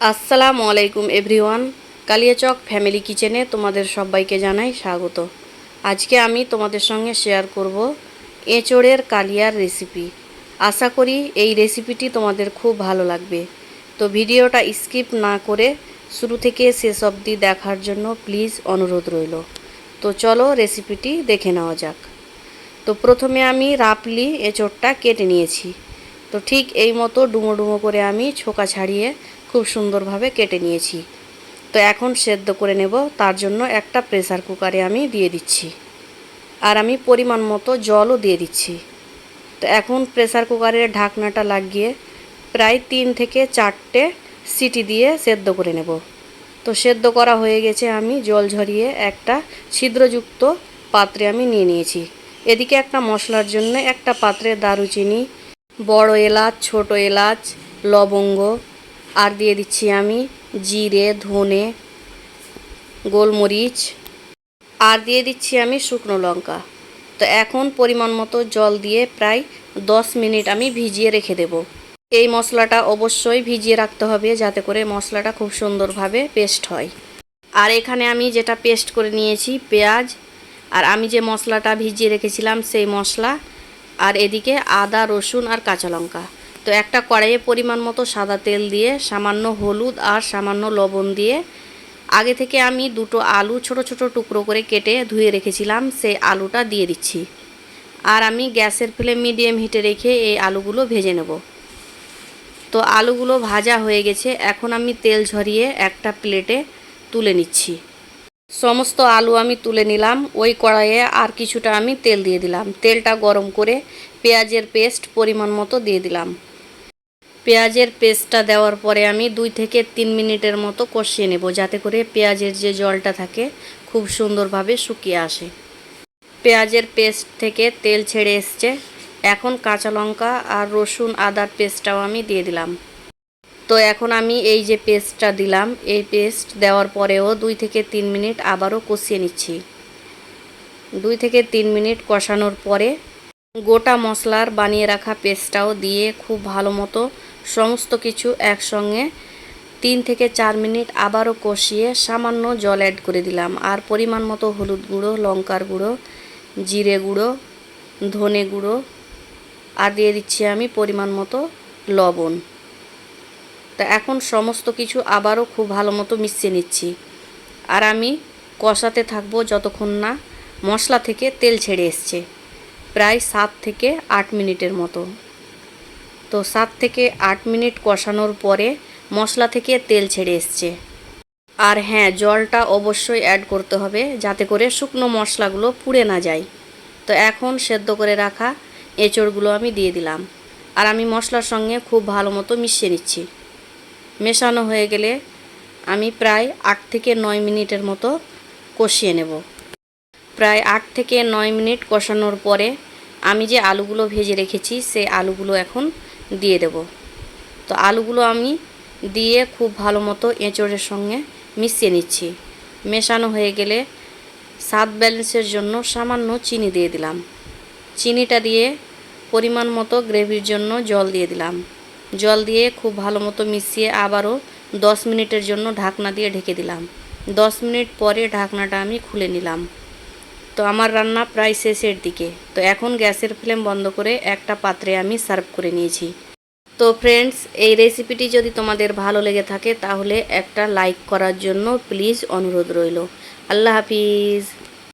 আসসালামু আলাইকুম everyone. Kaliachak family কিচেনে তোমাদের সবাইকে জানাই স্বাগত। আজকে আমি তোমাদের সঙ্গে শেয়ার করব এঁচড়ের কালিয়ার রেসিপি। আশা করি এই রেসিপিটি তোমাদের খুব ভালো লাগবে। তো ভিডিওটা স্কিপ না করে শুরু থেকে শেষ অবধি দেখার জন্য প্লিজ অনুরোধ রইল। তো চলো রেসিপিটি দেখে নেওয়া যাক। তো প্রথমে আমি রাপলি এঁচড়টা কেটে নিয়েছি। তো ঠিক এই মতো ডুমো ডুমো করে আমি ছোকা ছাড়িয়ে খুব সুন্দরভাবে কেটে নিয়েছি। তো এখন সেদ্ধ করে নেব, তার জন্য একটা প্রেসার কুকারে আমি দিয়ে দিচ্ছি। আর আমি পরিমাণ মতো জলও দিয়ে দিচ্ছি। তো এখন প্রেসার কুকারের ঢাকনাটা লাগিয়ে প্রায় তিন থেকে চারটে সিটি দিয়ে সেদ্ধ করে নেব। তো সেদ্ধ করা হয়ে গেছে, আমি জল ঝরিয়ে একটা ছিদ্রযুক্ত পাত্রে আমি নিয়ে নিয়েছি। এদিকে একটা মশলার জন্য একটা পাত্রে দারুচিনি বড় এলাচ, ছোট এলাচ, লবঙ্গ, আর দিয়ে দিচ্ছি আমি জিরে, ধনে, গোলমরিচ, আর দিয়ে দিচ্ছি আমি শুকনো লঙ্কা। তো এখন পরিমাণ মতো জল দিয়ে প্রায় দশ মিনিট আমি ভিজিয়ে রেখে দেব। এই মশলাটা অবশ্যই ভিজিয়ে রাখতে হবে যাতে করে মশলাটা খুব সুন্দরভাবে পেস্ট হয়। আর এখানে আমি যেটা পেস্ট করে নিয়েছি, পেঁয়াজ, আর আমি যে মশলাটা ভিজিয়ে রেখেছিলাম সেই মশলা আর এদিকে আদা, রসুন আর কাঁচা লঙ্কা। তো একটা কড়াইয়ে পরিমাণ মতো সাদা তেল দিয়ে, সামান্য হলুদ আর সামান্য লবণ দিয়ে, আগে থেকে আমি দুটো আলু ছোট ছোট টুকরো করে কেটে ধুয়ে রেখেছিলাম, সেই আলুটা দিয়ে দিচ্ছি। আর আমি গ্যাসের ফ্লেম মিডিয়াম হিটে রেখে এই আলুগুলো ভেজে নেব। তো আলুগুলো ভাজা হয়ে গেছে, এখন আমি তেল ঝরিয়ে একটা প্লেটে তুলে নিচ্ছি। সমস্ত আলু আমি তুলে নিলাম, ওই কড়াইয়ে আর কিছুটা আমি তেল দিয়ে দিলাম। তেলটা গরম করে পেঁয়াজের পেস্ট পরিমাণ মতো দিয়ে দিলাম। পেঁয়াজের পেস্টটা দেওয়ার পরে আমি দুই থেকে তিন মিনিটের মতো কষিয়ে নেব, যাতে করে পেঁয়াজের যে জলটা থাকে খুব সুন্দরভাবে শুকিয়ে আসে। পেঁয়াজের পেস্ট থেকে তেল ছেড়ে এসছে। এখন কাঁচা লঙ্কা আর রসুন আদার পেস্টটাও আমি দিয়ে দিলাম। তো এখন আমি এই যে পেস্টটা দিলাম, এই পেস্ট দেওয়ার পরেও দুই থেকে তিন মিনিট আবারও কষিয়ে নিচ্ছি। দুই থেকে তিন মিনিট কষানোর পরে গোটা মশলার বানিয়ে রাখা পেস্টটাও দিয়ে খুব ভালো মতো সমস্ত কিছু একসঙ্গে তিন থেকে চার মিনিট আবারও কষিয়ে সামান্য জল অ্যাড করে দিলাম। আর পরিমাণ মতো হলুদ গুঁড়ো, লঙ্কার গুঁড়ো, জিরে গুঁড়ো, ধনে গুঁড়ো, আর দিয়ে দিচ্ছি আমি পরিমাণ মতো লবণ। তা এখন সমস্ত কিছু আবারও খুব ভালো মতো মিশিয়ে নিচ্ছি। আর আমি কষাতে থাকব যতক্ষণ না মশলা থেকে তেল ছেড়ে এসছে, প্রায় সাত থেকে আট মিনিটের মতো। তো সাত থেকে আট মিনিট কষানোর পরে মশলা থেকে তেল ছেড়ে এসছে। আর হ্যাঁ জলটা অবশ্যই অ্যাড করতে হবে যাতে করে শুকনো মশলাগুলো পুড়ে না যায়। তো এখন সেদ্ধ করে রাখা এঁচড়গুলো আমি দিয়ে দিলাম। আর আমি মশলার সঙ্গে খুব ভালো মতো মিশিয়ে নিচ্ছি। মেশানো হয়ে গেলে আমি প্রায় আট থেকে নয় মিনিটের মতো কষিয়ে নেব। প্রায় আট থেকে নয় মিনিট কষানোর পরে আমি যে আলুগুলো ভেজে রেখেছি সেই আলুগুলো এখন দিয়ে দেব। তো আলুগুলো আমি দিয়ে খুব ভালো মতো এঁচড়ের সঙ্গে মিশিয়ে নিচ্ছি। মেশানো হয়ে গেলে স্বাদ ব্যালেন্সের জন্য সামান্য চিনি দিয়ে দিলাম। চিনিটা দিয়ে পরিমাণ মতো গ্রেভির জন্য জল দিয়ে দিলাম। জল দিয়ে খুব ভালো মতো মিশিয়ে আবারও দশ মিনিটের জন্য ঢাকনা দিয়ে ঢেকে দিলাম। দশ মিনিট পরে ঢাকনাটা আমি খুলে নিলাম। তো আমার রান্না প্রায় শেষের দিকে। তো এখন গ্যাসের ফ্লেম বন্ধ করে একটা পাত্রে আমি সার্ভ করে নিয়েছি। তো ফ্রেন্ডস, এই রেসিপিটি যদি তোমাদের ভালো লেগে থাকে তাহলে একটা লাইক করার জন্য প্লিজ অনুরোধ রইল। আল্লাহ হাফিজ।